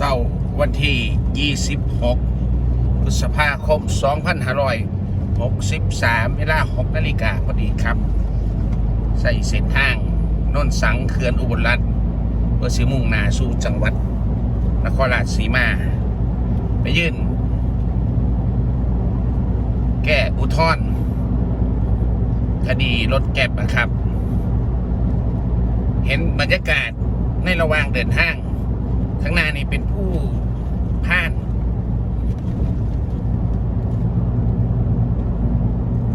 เศร้าวันที่ 26 พฤษภาคม 2563 เวลา 6 นาฬิกาพอดีครับ ใส่เส้นทางนนสังเขื่อนอุบลรัฐเพื่อสิมุ่งหนาสู่จังหวัด นครราชสีมา ไปยื่น แก้อุทธรณ์คดีรถแก็บนะครับ เห็นบรรยากาศในระหว่างเดินทาง ข้างหน้านี่เป็นผู้ผ่าน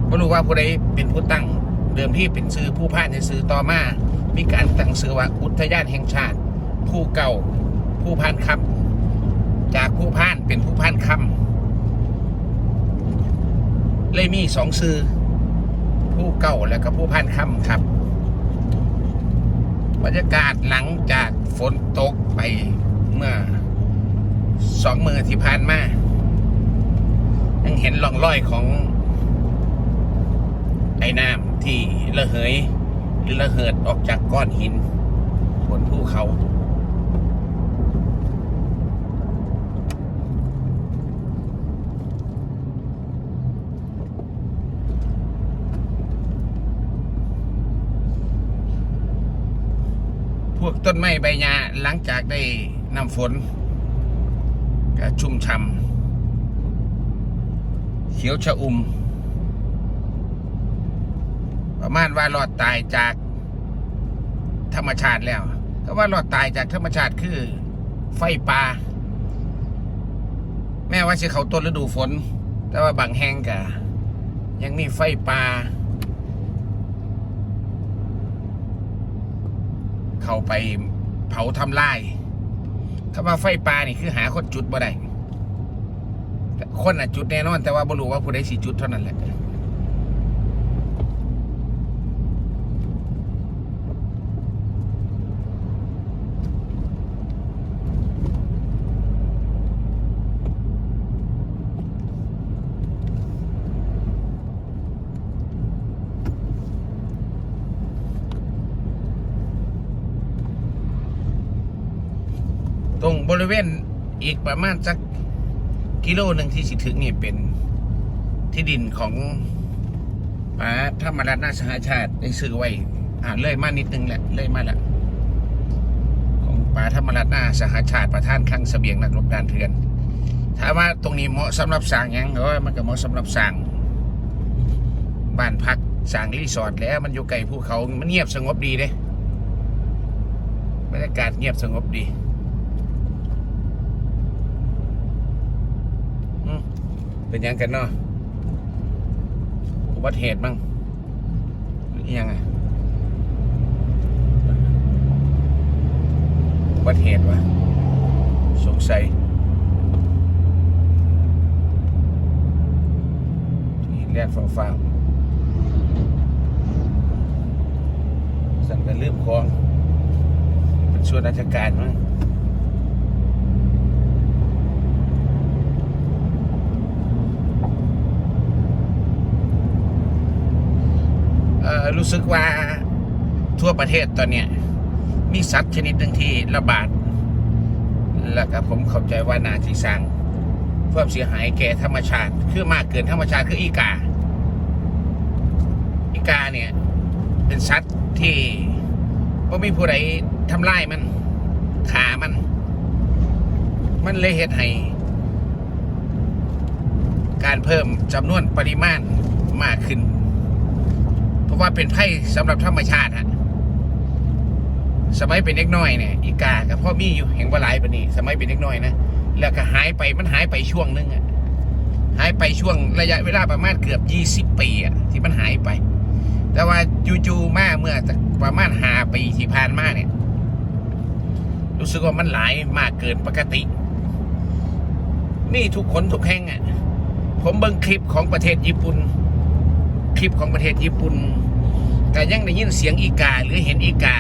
ไม่รู้ว่าผู้ใดเป็นผู้ตั้ง เดิมที่เป็นซื้อผู้ผ่านในซื้อต่อมา มีการตั้งซื้อว่าอุทยานแห่งชาติ ผู้เก่าผู้ผ่านคำจากผู้ผ่านเป็นผู้ผ่านคำเลยมีสองซื้อผู้เก่าแล้วก็ผู้ผ่านคำครับบรรยากาศหลังจากฝนตกไปเมื่อสองมือที่ผ่านมา ยังเห็นร่องรอยของไอ้น้ำที่ระเหย ห รือระเหิดออกจากก้อนหิน บนภูเขา พวกต้นไม้ใบหญ้าหลังจากได้น้ำฝน ก็ชุ่มช่ำเขียวชะอุ่มประมาณว่ารอดตายจาก ธรรมชาติแล้วก็ว่ารอดตายจากธรรมชาติคือไฟป่าแม้ว่าจะเขาต้นฤดูฝน แต่ว่าบางแห่งก็ยังมีไฟป่าเข้าไปเผาทำลายคำว่าไฟป่านี่คือหาคนจุดบ่ได้คนอะจุดแน่นอน แต่ว่าบ่รู้ว่าผู้ใดสิจุดเท่านั้นแหละ ตรงบริเวณอีกประมาณสักกิโลหนึ่งที่สิถึงนี่เป็นที่ดินของป่าธรรมรัตนาสหชาติได้ซื้อไว้ อ่าเลยมานิดนึงแหละเลยมาละของป่าธรรมรัตนาสหชาติประธานคลังเสบียงนักรบดานเถือนถามว่าตรงนี้เหมาะสำหรับสร้างยังหรือว่ามันก็เหมาะสำหรับสร้างบ้านพักสร้างรีสอร์ทแล้ว มันอยู่ไกลภูเขามันเงียบสงบดีเด้บรรยากาศเงียบสงบดี อืม เป็นยังกันเนาะอุบัติเหตุมั้งหรือยังไงอุบัติเหตุวะสงสัยที่แรกฟ้าฟ้าๆสั่นกันลืมคลองเป็นส่วนราชการมั้ง เอ่อ รู้สึกว่าทั่วประเทศตอนเนี้ยมีสัตว์ชนิดหนึ่งที่ระบาด แล้วก็ผมเข้าใจว่านาทีสร้างความเสียหายแก่ธรรมชาติ คือมากเกินธรรมชาติคืออีกา อีกาเนี่ย เป็นสัตว์ที่ว่ามีผู้ใดทำลายมันขามัน มันเลยเหตุให้การเพิ่มจำนวนปริมาณมากขึ้น ราะว่าเป็นไพ่สำหรับธรรมชาติฮะสมัยเป็นเด็กน้อยเนี่ยอีกากับพ่อมีอยู่แห่งบหลายปานนี้สมัยเป็นเด็กน้อยนะแล้วก็หายไปมันหายไปช่วงหนึงอะหายไปช่วงระยะเวลาประมาณเกือบยี่สิบปีอะที่มันหายไป แต่ว่าจู่ๆมาเมื่อประมาณหาปีที่ผ่านมาเนี่ย รู้สึกว่ามันหลายมากเกินปกตินี่ทุกคนทุกแห่งอะผมเบิ่งคลิปของประเทศญี่ปุ่น ลิปของประเทศญี่ปุ่นก็ยังได้ยินเสียงอีกา หรือเห็นอีกา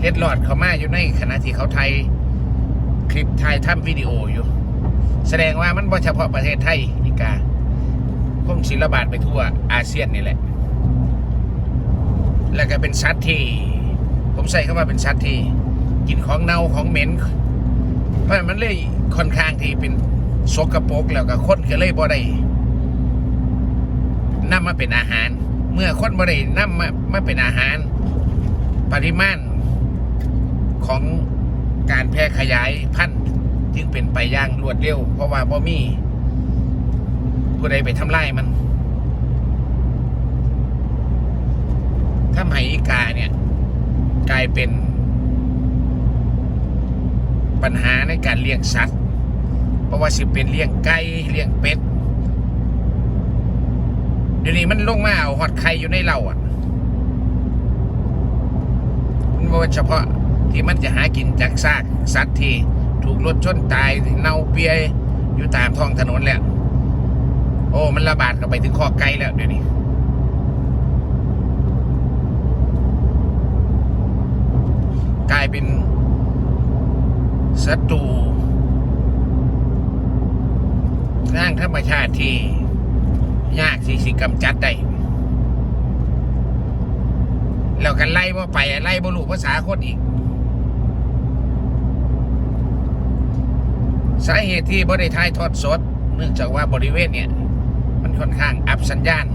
เล็ดลอดเขามาอยู่ในขณะที่เขาไทยคลิปถ่ายทำวิดีโออยู่ แสดงว่ามันบ่เฉพาะประเทศไทยอีกาคงศิลบาดไปทั่วอาเซียนนี่แหละ แล้วก็เป็นสัตว์ที่ ผมใส่เข้ามาเป็นสัตว์ที่ กินของเน่าของเหม็นผราะมันเลยค่อนข้างที่เป็นโสกปรกแล้วก็คนก็เลยบ่ได้ นำมาเป็นอาหาร เมื่อคนบ่ได้นำมามาเป็นอาหาร ปริมาณของการแพร่ขยายพันธุ์จึงเป็นไปอย่างรวดเร็ว เพราะว่าบ่มีผู้ใดไปทำลายมันทำให้อีกาเนี่ย กลายเป็น ปัญหาในการเลี้ยงสัตว์ เพราะว่าสิเป็นเลี้ยงไก่เลี้ยงเป็ด เดี๋ยวนี้มันลงมาเอาหอดไข่อยู่ในเราอะมันว่าเฉพาะที่มันจะหากินจากซากสัตว์ที่ถูกรถชนตายเน่าเปียอยู่ตามท้องถนนแล้วโอ้มันระบาดเข้าไปถึงคอไก่แล้วเดี๋ยวนี้กลายเป็นศัตรูร่างธรรมชาติที่ ยากที่สิกำจัดได้แล้วกันไล่ว่าไปไล่บ่รู้ภาษาคนอีก สาเหตุที่บ่ได้ถ่ายทอดสด เนื่องจากว่าบริเวณเนี่ย มันค่อนข้างอับสัญญาณ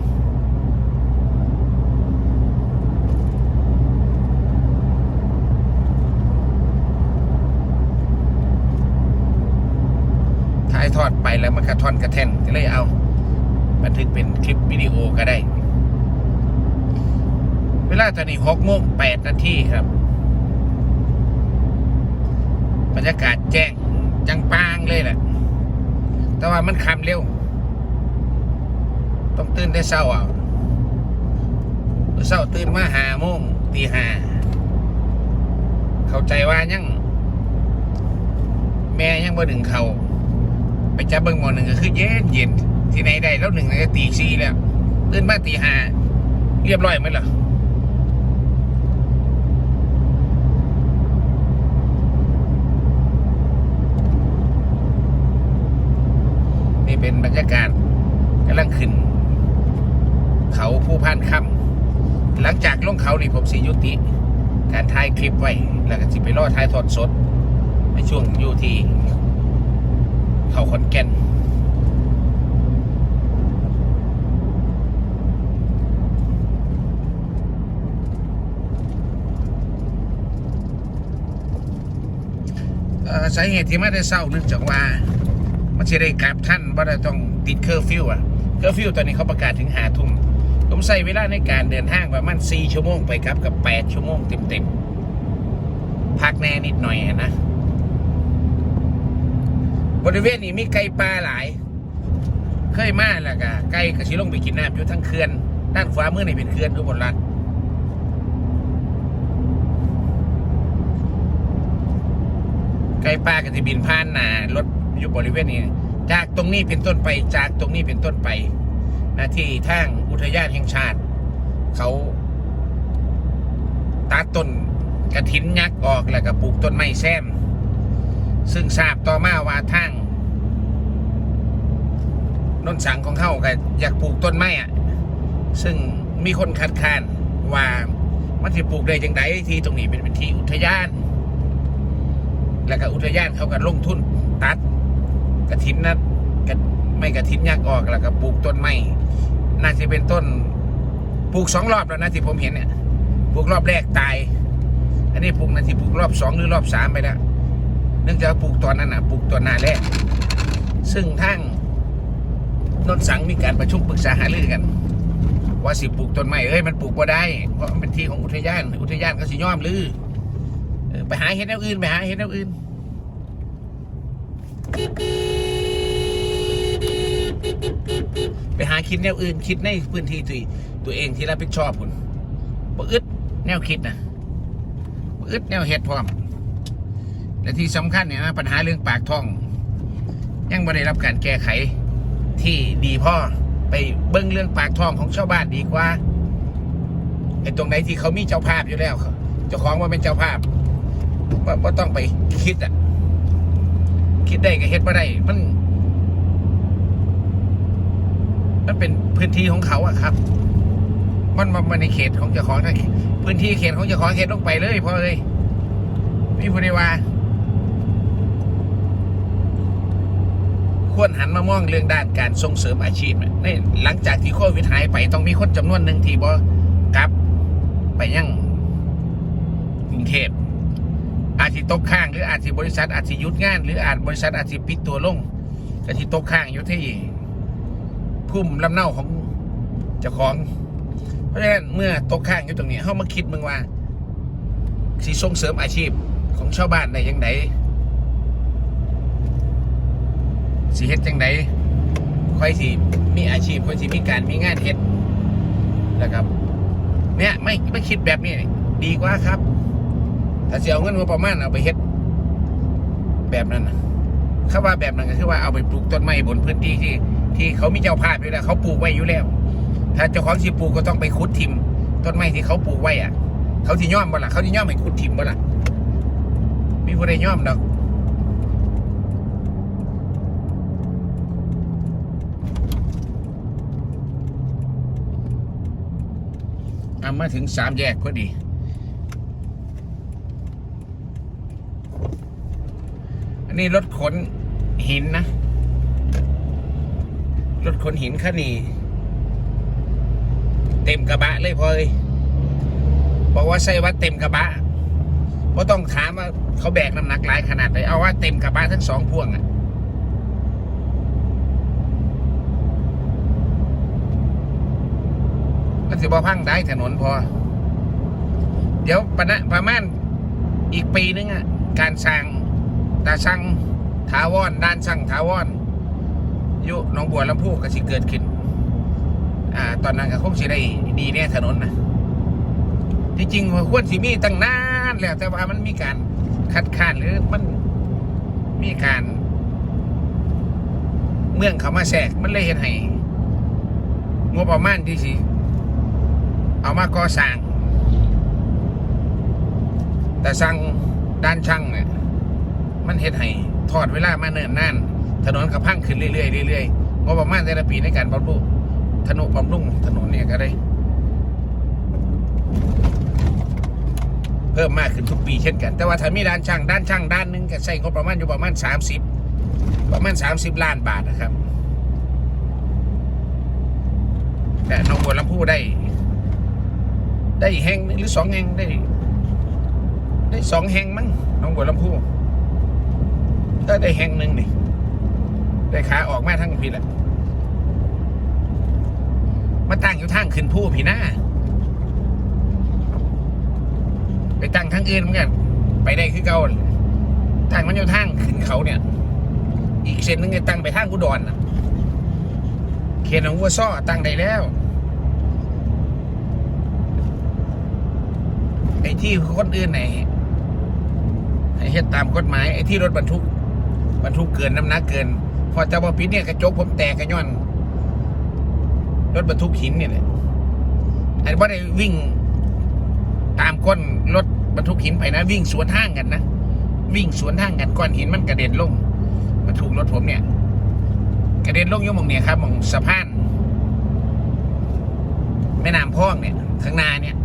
ถ่ายทอดไปแล้วมันกระทอนกระแทนก็เลยเอา บันทึกเป็นคลิปวิดีโอก็ได้ เวลาตอนนี้หกโมงแปดนาทีครับ บรรยากาศแจ้งจังปางเลยแหละ แต่ว่ามันคำเร็ว ต้องตื่นได้เศร้าเอาเศร้าตื่นมาหาโมงตีหาเข้าใจว่ายัง แม่ยังบ่ดึงเขาไปจับเบิ้งหมอหนึ่งก็คือเย็นเย็น ที่ไหนได้แล้วหนึ่งก็ตีซีแล้วตื่นมาตีห้าเรียบร้อยไหมล่ะนี่เป็นบรรยากาศกำลังขึ้น เขาผู้พันคำหลังจากลงเขานี่ผมสียุติ การถ่ายคลิปไว้ แล้วก็สิไปรอถ่ายทอดสด ในช่วงยูทีเขาขอนแก่น สาเหตุที่ไม่ได้เศร้าเนื่องจากว่า มันจะได้กลับท่านว่าได้ต้องติดเคอร์ฟิวอะเคอร์ฟิวตอนนี้เขาประกาศถึงหาทุ่มผมใส่เวลาในการเดินทางประมาณสี่ชั่วโมงไปครับกับแปดชั่วโมงเต็มๆพักแน่นิดหน่อยนะบริเวณนี้มีไก่ปลาหลาย เคยมาแล้วก็ไก่กระชิลงไปกินน้ำอยู่ทั้งเขื่อนด้านขวามือนี่เป็นเขื่อนทุกบนรัฐ ไก่ปลาก็จะบินผ่านหนารถอยู่บริเวณนี้ จากตรงนี้เป็นต้นไปจากตรงนี้เป็นต้นไปนาที่ทางอุทยานแห่งชาติ เขาตัดต้นกระถินยักษ์ออกแล้วก็ปลูกต้นไม้แซม ซึ่งทราบต่อมาว่าทางนนสังของเขาก็อยากปลูกต้นไม้อะซึ่งมีคนคัดค้านว่ามันจะปลูกได้จังไดที่ตรงนี้เป็นเป็นที่อุทยาน แล้วก็อุทยานเขาก็ลงทุนตัดกระถินนะกระไม่กระถินยักออกแล้วก็ปลูกต้นไม้น่าจะเป็นต้นปลูกสองรอบแล้วนะที่ผมเห็นเนี่ยปลูกรอบแรกตาย อันนี้ปลูกนาทีปลูกรอบสองหรือรอบสามไปแล้วเนื่องจากปลูกตอนนั้นนะปลูกตอนหน้าแรก ซึ่งทั้งนนสังมีการประชุมปรึกษาหารือกัน ว่าสิปลูกต้นไม้เอ้ยมันปลูกบ่ได้เพราะมันเป็นที่ของอุทยาน อุทยานก็สิยอมลือ ไปหาเห็ดแนวอื่น ไปหาเห็ดแนวอื่นไปหาคิดแนวอื่น คิดในพื้นที่ตัวตัวเองที่รับผิดชอบคุณบ่อึดแนวคิดนะบ่อึดแนวเห็ดพร้อมและที่สำคัญเนี่ยนะปัญหาเรื่องปากท้อง ยังไม่ได้รับการแก้ไขที่ดีพ่อไปเบิ้งเรื่องปากท้องของชาวบ้านดีกว่าไอ้ตรงไหนที่เขามีเจ้าภาพอยู่แล้วเขาเจ้าของว่าเป็นเจ้าภาพ ว่าว่าต้องไปคิดอะ คิดได้ก็เฮ็ดมาได้ มัน มันเป็นพื้นที่ของเขาอะครับ มันมันมันในเขตของเจ้าของพื้นที่เขตของเจ้าของเขตลงไปเลยพอเลยพี่พูดได้ว่า ควรหันมามองเรื่องด้านการส่งเสริมอาชีพนี่หลังจากที่โควิดหายไปต้องมีคนจำนวนหนึ่งที่บ่กลับ ไปยังกรุงเทพ อาจจะตกข้างหรืออาจจะบริษัทอาจจะยุดงาน หรืออาจบริษัทอาจจะปิดตัวลงก็ที่ตกข้างอยู่ที่พุ่มลำเนาของเจ้าของ เพราะฉะนั้นเมื่อตกข้างอยู่ตรงนี้เข้ามาคิดมึงว่าสิส่งเสริมอาชีพของชาวบ้านได้ยังไงสิเฮ็ดจังไดค่อยสิมีอาชีพค่อยสิมีการมีงานเฮ็ดนะครับ เนี่ยไม่ไม่คิดแบบนี้ดีกว่าครับ ถ้าเสียเอาเงินงบประมาณเอาไปเฮ็ด แบบนั้นนะคำว่าแบบนั้นก็คือว่าเอาไปปลูกต้นไม้บนพื้นที่ที่ ที่เขามีเจ้าภาพอยู่แล้วเขาปลูกไว้อยู่แล้ว ถ้าเจ้าของสิปลูกก็ต้องไปขุดทิมต้นไม้ที่เขาปลูกไว้อะเขาที่ย่อมบ่ล่ะเขาที่ย่อมให้ขุดทิมบ่ล่ะมีผู้ใดย่อมดอกมาถึงสามแยกพอดี นนี้รถขนหินนะ รถขนหินคันนี้เต็มกระบะเลยพอเลยบอกว่าใส่ว่าเต็มกระบะเพราะต้องถามว่าเขาแบกน้ำหนักหลายขนาดไหนเอาว่าเต็มกระบะทั้งสองพ่วงอะมันสิบอพังได้ถนนพอ เดี๋ยวปะนะประมาณอีกปีนึงอะการสร้าง ตาช่างถาวรด้านช่างถาวรอยู่หนองบัวลำพูก็สิเกิดขึ้น อ่า ตอนนั้นก็คงสิได้ดีแน่ถนนนะที่จริงว่าควรสิมีตั้งนานแล้วแต่ว่ามันมีการคัดค้านหรือมันมีการ เมืองเขามาแทรกมันเลยเห็นให้งบประมาณที่สิเอามาก่อสร้าง แต่สร้างด้านช่างเนี่ย มันเห็นให้ทอดเวลามาเนิ่นนานถนนก็พังขึ้นเรื่อยๆเรื่อยๆงบประมาณแต่ละปีในการบำรุงถนนบำรุงถนนเนี่ยก็ได้ เพิ่มมากขึ้นทุกปีเช่นกัน แต่ว่าถ้ามีด้านช่างด้านช่างด้านหนึงก็ใช้งบประมาณอยู่ประมาณสามสิบประมาณสามสิบล้านบาทนะครับ แต่น้องบัวลำพูได้ ได้แห่งหรือสองแห่งได้ ได้สองแห่งมั้งน้องบัวลำพู ก็ได้แห่งหนึ่งนี่ ได้ขาออกมาทั้งพี่แหละมาตั้งอยู่ทางขึ้นผู้พี่หน้าไปตั้งทางอื่นเหมือนกันไปได้คือเก่าตั้งมันอยู่ทางขึ้นเขาเนี่ย อีกเส้นหนึงก็ตั้งไปทางกุดรน่ะเขตของวัวซ้อตั้งได้แล้วไอ้ที่คนอื่นไหนให้เฮ็ดตามกฎหมายไอ้ที่รถบรรทุก รรทุกเกินน้ำหนักเกิน พอจะบอปิดเนี่ยกระจกผมแตกกระย้อน รถบรรทุกหินเนี่ยแหละไอ้ว่าได้วิ่งตามก้นรถบรรทุกหินไปนะ วิ่งสวนทางกันนะวิ่งสวนทางกันก้อนหินมันกระเด็นลงมาถูกรถผมเนี่ย กระเด็นลงอยมองเนี่ยครับมองสะพานแม่น้ำพองเนี่ย ข้างหน้าเนี่ย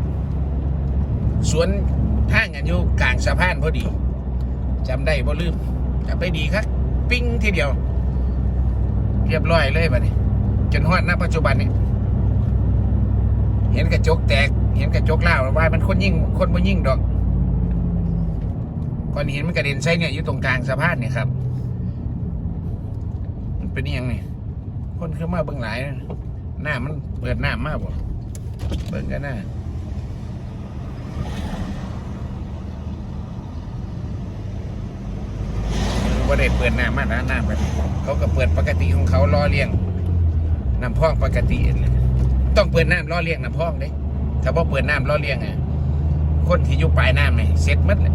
สวนทางกันอยู่กลางสะพานพอดีจำได้บ่ลืม จำได้ดีครับปิ้งทีเดียว เรียบร้อยเลยบัดนี้จนฮอดณปัจจุบันนี้เห็นกระจกแตก เห็นกระจกเล่าว่ามันคนยิ่งคนบ่ยิ่งดอกก่อนเห็นมันกระเด็นใส่เนี่ยอยู่ตรงกลางสะพานเนี่ยครับ มันเป็นยังนี่คนเข้ามาเบิ่งหลายหน้ามันเปิดหน้ามากบ่เบิ่งกันหน้า ว่ได้เปิดน้ำมานะน้ำแบบเขาก็เปิดปกติของเขาล้อเลี้ยงน้ำพองปกติเลยต้องเปิดน้ำล้อเลี้ยงน้ำพองเด้ถ้าบ่เปิดน้ำล้อเลี้ยงอะคนที่อยู่ปลายน้ำเนี่ยเสร็จมัดเลย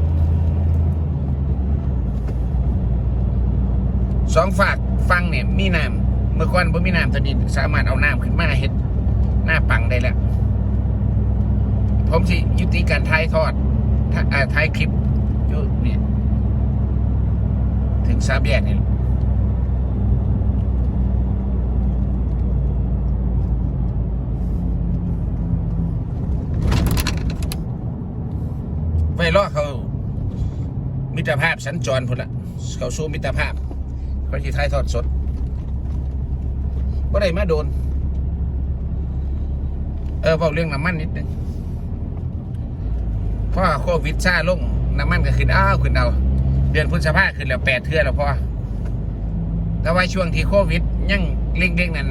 สองฝากฟังเนี่ยมีน้ำเมื่อก่อนบ่มีน้ำตอนนี้สามารถเอาน้ำขึ้นมาเฮ็ดหน้าปังได้แล้วผมสิยุติการถ่ายทอดถ่าอ่าถ่ายคลิปอยู่เนี่ย ถึงสามแยกนี่ไว้รอเขามิตรภาพสัญจรพุ่นละเขาสู้มิตรภาพเขาที่ท้ายทอดสดก็ได้มาโดน เออบอกเรื่องน้ำมันนิดนึงเพราะโควิดซาลงน้ำมันก็ขึ้นอ้าวขึ้นเอา เดือนพฤษภาขึ้นแล้วแปดเทื่อแล้วพอแต่ว่าช่วงที่โควิด ยังเร่งๆนั้น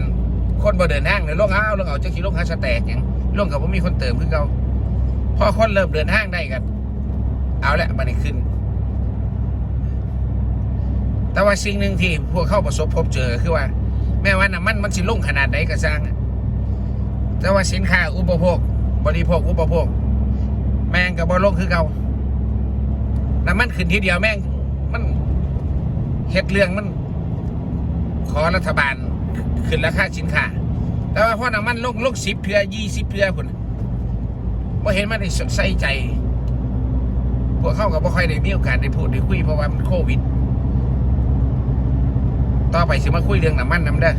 คนบ่เดินทางเลยลงอ้าวลงเอาจะขี่ลงหาสแตกหยังลงกับว่ามีคนเติมคือเขาพอคนเริ่มเดินทางได้กัน เอาละมันขึ้น แต่ว่าสิ่งหนึ่งที่พวกเข้าประสบพบเจอคือว่า แม้ว่าน้ำมันมันสิลงขนาดไหนก็สร้างแต่ว่าสินค้าอุปโภค บริโภคอุปโภค แมงกับบอลงคือเก่า น้ำมันขึ้นทีเดียวแม่ง มันเฮ็ดเรื่องมัน ขอรัฐบาลขึ้นราคาสินค้าแต่ว่าพอน้ำมันลงลงสิบเทือยี่สิบเทือคนพอเห็นมันได้ใส่ใจ พวกเขาก็บ่ค่อยได้มีโอกาสได้พูดได้คุยเพราะว่ามันโควิด ต่อไปสิมาคุยเรื่องน้ำมันน้ำเด้อ